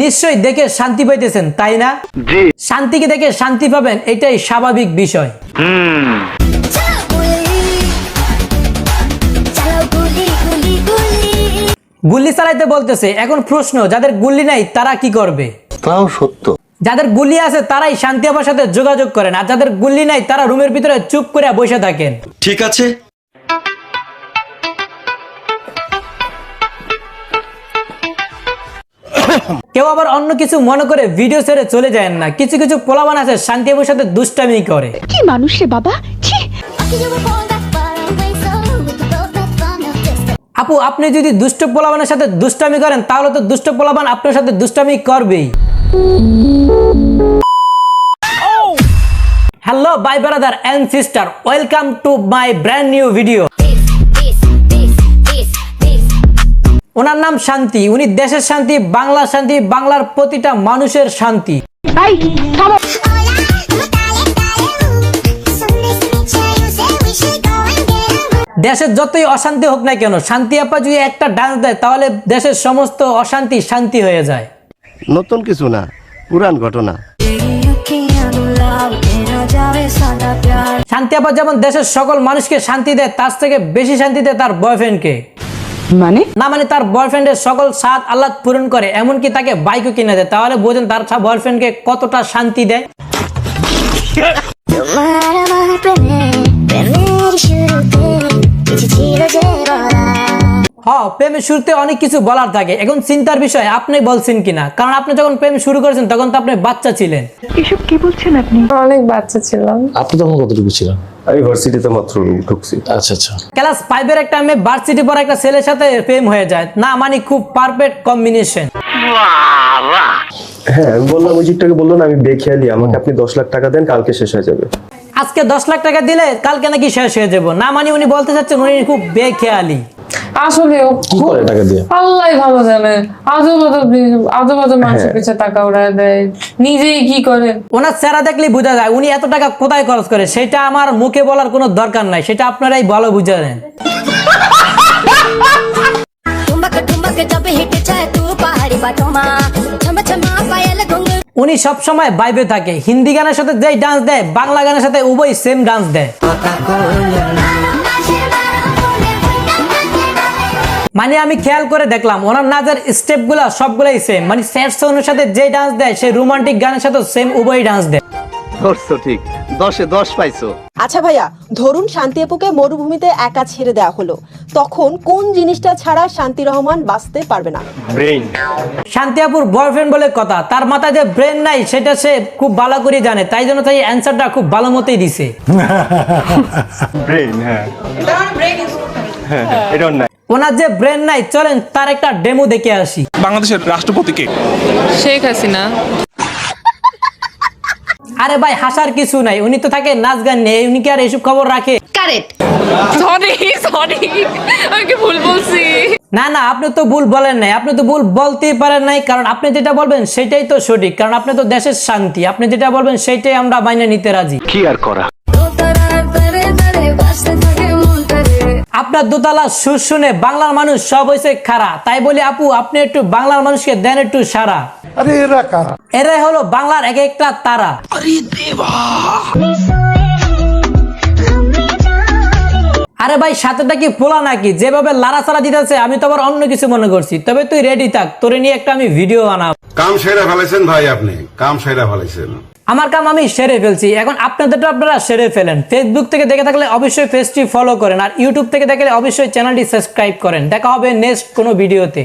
নিশ্চয়ই দেখে শান্তি পাইতেছেন তাই না? শান্তিকে দেখে শান্তি পাবেন এটাই স্বাভাবিক বিষয়। গুলি গুলি গুলি গুলি গুল্লি চালাইতে বলতেছে এখন প্রশ্ন যাদের গুল্লি নাই তারা কি করবে? তাও সত্য। যাদের গুলি আছে তারাই শান্তি আপার সাথে যোগাযোগ করেন আর যাদের গুল্লি নাই তারা রুমের ভিতরে চুপ করে বসে থাকেন। ঠিক আছে কেউ আবার অন্য কিছু মনে করে ভিডিও ছেড়ে চলে যায় না। কিছু কিছু পোলাবান আছে শান্তি আপুর সাথে দুষ্টামি করে। কি মানুষ রে বাবা. আপু আপনি যদি দুষ্ট পোলাবানের সাথে দুষ্টামি করেন তাহলে তো দুষ্ট পোলাবান আপনার সাথে দুষ্টামি করবেই। Hello bye brother and sister welcome to my brand new video ওনার নাম শান্তি উনি দেশের শান্তি বাংলার শান্তি বাংলার প্রতিটা মানুষের শান্তি. দেশের যতই অশান্তি হোক না কেন শান্তি আপা যদি একটা ডান্স দেয় তাহলে দেশের সমস্ত অশান্তি শান্তি হয়ে যায়। নতুন কিছু না পুরান ঘটনা। শান্তি আপা যেমন দেশের সকল মানুষকে শান্তি দেয় তার থেকে বেশি শান্তি দেয় তার বয়ফ্রেন্ডকে মানে? না মানে তার বয়ফ্রেন্ডের সকল সাত আল্লাহ পূরণ করে এমনকি তাকে বাইকও কিনে দেয়। তাহলে বোঝেন তার বয়ফ্রেন্ডকে কতটা শান্তি দেয়? তোমার আমার প্রেমে প্রেমের শুরুতে হ প্রেমের শুরুতে অনেক কিছু বলার থাকে। এখন চিন্তার বিষয় আপনি বলছেন কিনা? কারণ আপনি যখন প্রেম শুরু করেছেন তখন তো আপনি বাচ্চা ছিলেন। এসব কি বলছেন আপনি? অনেক বাচ্চা ছিলাম। আপনি তখন কতটুকু ছিলেন? আমি ভার্সিটিতে মাত্র ঢুকছি। আচ্ছা আচ্ছা। ক্লাস ফাইভের একটা মেয়ে ভার্সিটি পর একটা ছেলের সাথে প্রেম হয়ে যায়। না মানে খুব পারফেক্ট কম্বিনেশন হ্যাঁ আমি বললাম ওই জিটটাকে বলল না আমি বেখেয়ালি। আমাকে আপনি দশ লাখ টাকা দেন কালকে শেষ হয়ে যাবে। আজকে দশ লাখ টাকা দিলে কালকে নাকি শেষ হয়ে যাব। না মানে উনি বলতে চাচ্ছেন উনি খুব বেখেয়ালি। আসলে কি আল্লাহ ভালো জানে। আজব আজব আজব আজব মানুষের পিছে টাকা উড়ায় দেয়। নিজেই কি করে? ওনার চেহারা দেখলে বোঝা যায় উনি এত টাকা কোথায় খরচ করে? সেটা আমার মুখে বলার কোনো দরকার নাই সেটা আপনারাই ভালো বুঝে নেন। উনি সবসময় বাইবে থাকে হিন্দি গানের সাথে যেই ডান্স দেয় বাংলা গানের সাথে উভয় সেম ডান্স দেয়। মানে আমি খেয়াল করে দেখলাম ওনার নাচের স্টেপগুলা সবগুলাই সেম মানে স্যাড সনের সাথে যে ডান্স দেয় সেই রোমান্টিক গানের সাথে সেম উভয় ডান্স দেয়। ধরছো ঠিক। দশে দশ পাইছো। আচ্ছা ভাইয়া ধরুন শান্তি আপুকে মরুভূমিতে একা ছেড়ে দেওয়া হলো। তখন কোন জিনিসটা ছাড়া শান্তি রহমান বাঁচতে পারবে না? ব্রেইন শান্তি আপুর বয়ফ্রেন্ড বলে কথা তার মাথায় যে ব্রেন নাই সেটা সে খুব ভালো করে জানে তাই জন্য তাই অ্যান্সারটা খুব ভালো মতোই দিছে। ব্রেইন হ্যাঁ। হ্যাঁ হ্যাঁ, এটাও নাই। ওনার যে ব্রেন নাই চলেন তার একটা ডেমো দেখে আসি। বাংলাদেশের রাষ্ট্রপতিকে শেখ হাসিনা। আরে ভাই হাসার কিছু নাই। উনি তো থাকে নাচ গান নিয়ে উনি কি আর এইসব খবর রাখে? কারেক্ট সরি সরি আমি কি ভুল বলছি? না না আপনি তো ভুল বলেন নাই। আপনি তো ভুল বলতেই পারেন নাই কারণ আপনি যেটা বলবেন সেটাই তো সঠিক। কারণ আপনি তো দেশের শান্তি। আপনি যেটা বলবেন সেটাই আমরা মাইনে নিতে রাজি। কি আর করা? আপনার দোতলা সুর শুনে বাংলার মানুষ সব হয়েছে খারা। তাই বলি আপু আপনি একটু বাংলার মানুষকে দেন একটু সারা। আরে এরা কারা? এরাই হলো বাংলার এক একটা তারা। আরে ভাই সাথেটা কি পোলা নাকি? যেভাবে লাড়াচাড়া দিতেছে আমি তো আবার অন্য কিছু মনে করছি। তবে তুই রেডি থাক তোরে নিয়ে একটা আমি ভিডিও বানাবো। কাম সেরা ফেলেছেন ভাই আপনি কাম সেরা ফেলেছেন। আমার কাম আমি সেরে ফেলছি। এখন আপনাদেরটা আপনারা সেরে ফেলেন। ফেসবুক থেকে দেখে থাকলে অবশ্যই পেজটি ফলো করেন আর ইউটিউব থেকে দেখলে অবশ্যই চ্যানেলটি সাবস্ক্রাইব করেন। দেখা হবে নেক্সট কোনো ভিডিওতে